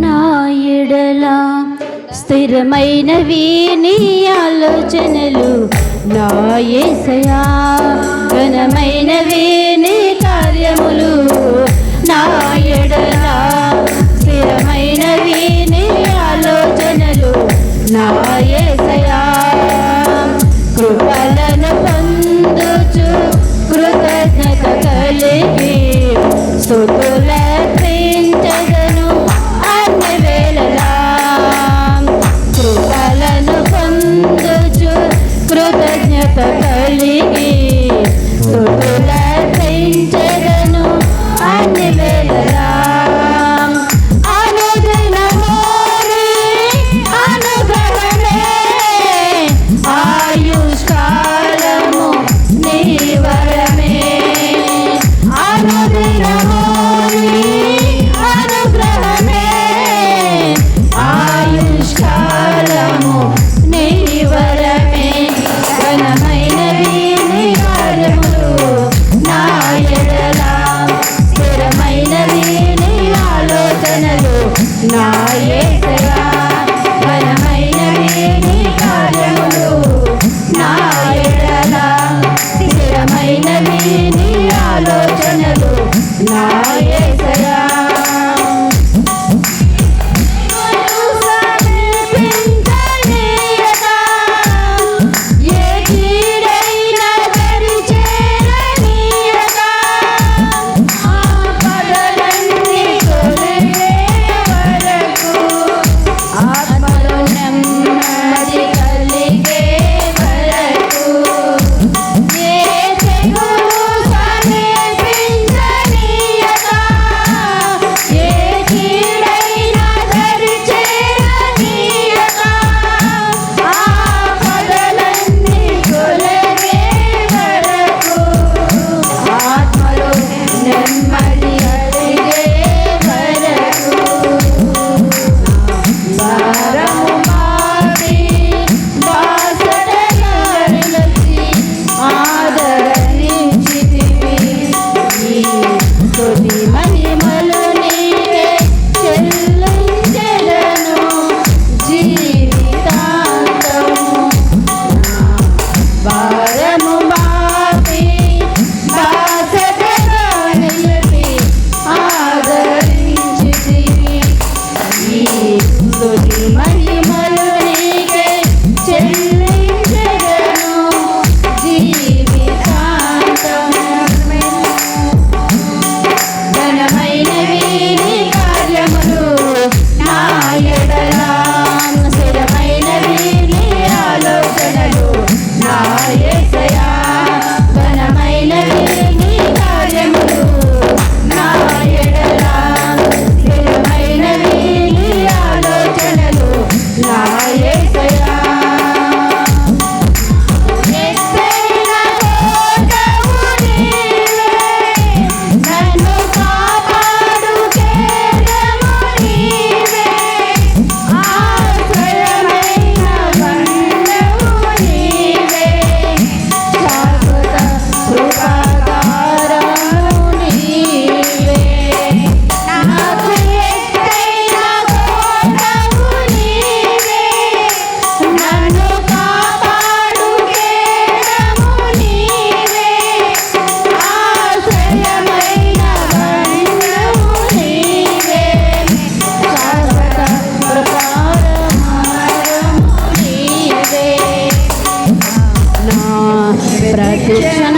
నా ఎడలా స్థిరమైనవి నీ ఆలోచనలు నా ఏసయా నీ కార్యములు నా রাধে কৃষ্ণ